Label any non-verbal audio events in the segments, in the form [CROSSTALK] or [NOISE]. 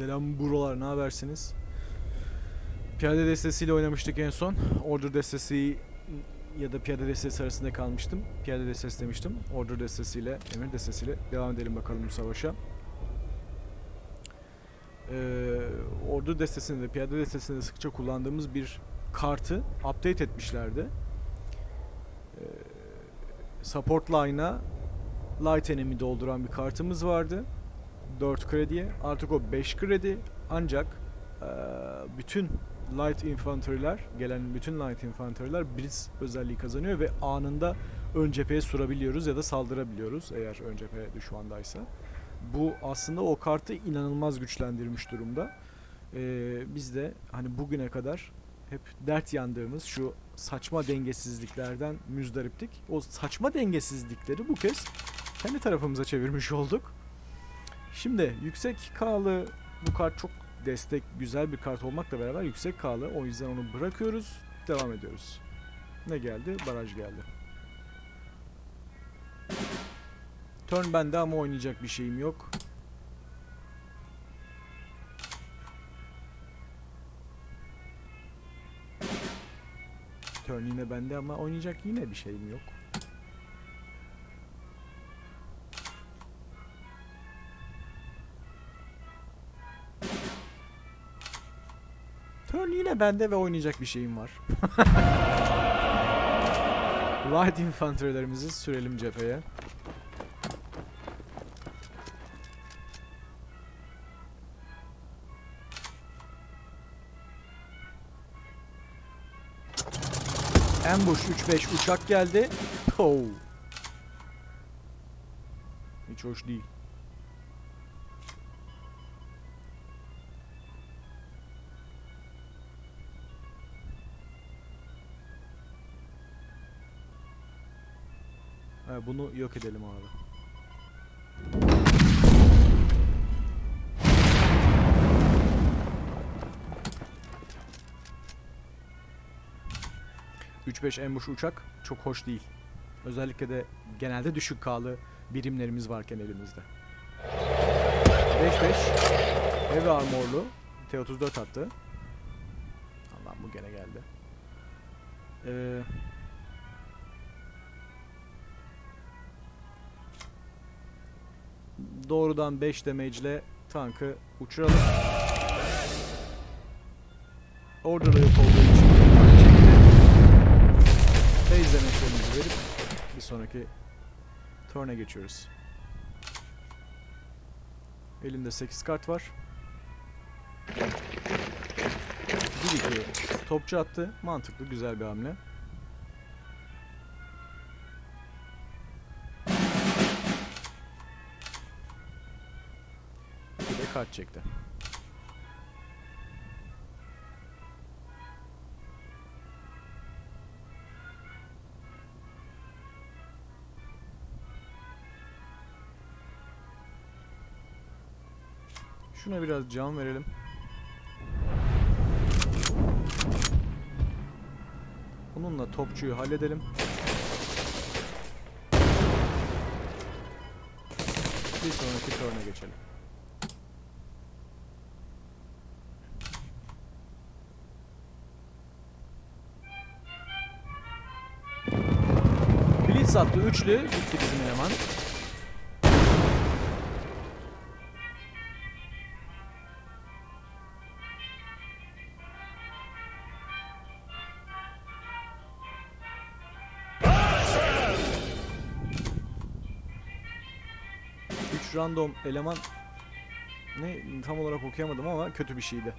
Selam buralar ne habersiniz? Piyade destesiyle oynamıştık en son. Order destesi ya da piyade destesi arasında kalmıştım. Piyade destesi demiştim. Order destesiyle, emir destesiyle devam edelim bakalım bu savaşa. Ee, ordu destesinde de piyade destesinde de sıkça kullandığımız bir kartı update etmişlerdi. Ee, support line'a light enemy dolduran bir kartımız vardı. 4 krediye. Artık o 5 kredi. Ancak bütün light infantry'ler, gelen bütün light infantry'ler blitz özelliği kazanıyor ve anında ön cepheye surabiliyoruz ya da saldırabiliyoruz eğer ön cephe düşmandaysa. Bu aslında o kartı inanılmaz güçlendirmiş durumda. Eee, biz de hani bugüne kadar hep dert yandığımız şu saçma dengesizliklerden müzdariptik. O saçma dengesizlikleri bu kez kendi tarafımıza çevirmiş olduk. Şimdi yüksek K'lı bu kart çok destek güzel bir kart olmakla beraber yüksek K'lı o yüzden onu bırakıyoruz devam ediyoruz. Ne geldi? Baraj geldi. Turn bende ama oynayacak bir şeyim yok. Turn yine bende ama oynayacak yine bir şeyim yok. Turn yine bende ve oynayacak bir şeyim var. [LAUGHS] Light infantry'lerimizi sürelim cepheye. Ambush 3-5 uçak geldi. [LAUGHS] Oh. Hiç hoş değil. Ha, bunu yok edelim abi. Üç beş ambush uçak çok hoş değil. Özellikle de genelde düşük K'lı birimlerimiz varken elimizde. 5-5 Heavy armorlu T-34 attı. Allah'ım bu gene geldi. Eee doğrudan 5 damage ile tankı uçuralım. Orada da yok olduğu için. Base damage'lerimizi verip bir sonraki turn'a geçiyoruz. Elimde 8 kart var. 1-2 topçu attı. Mantıklı, güzel bir hamle. Kart çekti. Şuna biraz can verelim. Bununla topçuyu halledelim. Bir sonraki turna geçelim. Blitz attı üçlü gitti bizim eleman. Üç random eleman ne tam olarak okuyamadım ama kötü bir şeydi.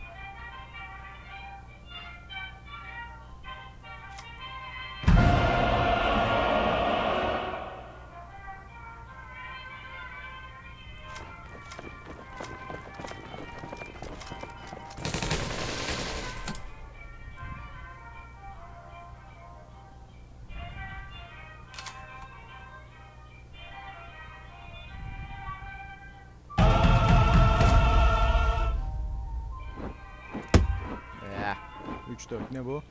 3-4 ne bu?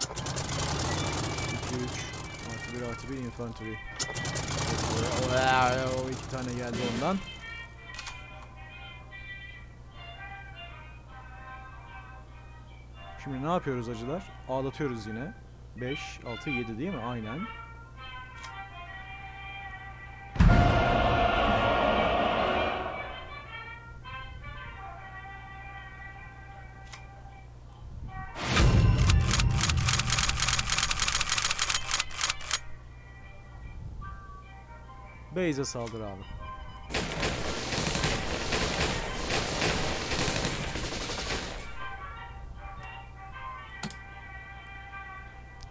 2-3 artı 1 artı 1 infantry. O iki tane geldi ondan. Şimdi ne yapıyoruz acılar? Ağlatıyoruz yine. 5, 6, 7 değil mi? Aynen. Base'e saldır abi.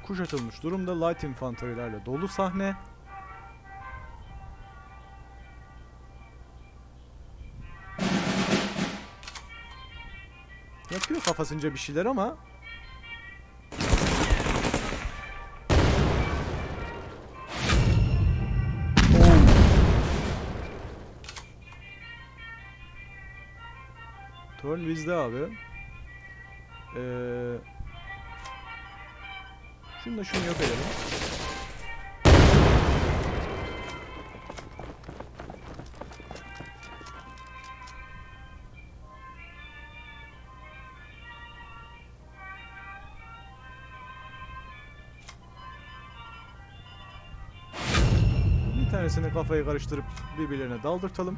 Kuşatılmış durumda light infanterilerle dolu sahne. Yapıyor kafasınca bir şeyler ama Turn bizde abi. Ee, şunu da şunu yok edelim. Bir tanesini kafayı karıştırıp birbirlerine daldırtalım.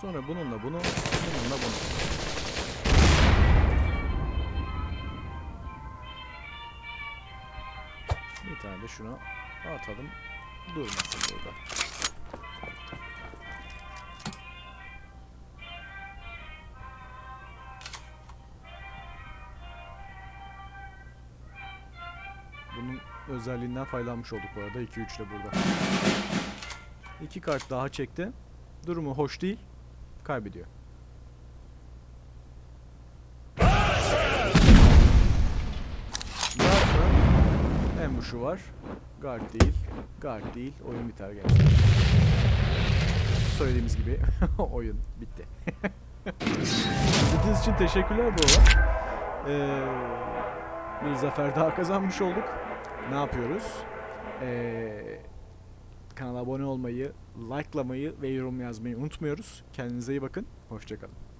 Sonra bununla bunu, bununla bunu. Bir tane de şuna atalım. Durmasın burada. Bunun özelliğinden faydalanmış olduk bu arada 2-3 ile burada. İki kart daha çekti. Durumu hoş değil. Kaybediyor. Mı? Ambushu var. Guard değil. Guard değil. Oyun biter gençler. Söylediğimiz gibi [LAUGHS] oyun bitti. [LAUGHS] İzlediğiniz için teşekkürler bu arada. Ee, bir zafer daha kazanmış olduk. Ne yapıyoruz? Ee, kanala abone olmayı, likelamayı ve yorum yazmayı unutmuyoruz. Kendinize iyi bakın. Hoşçakalın.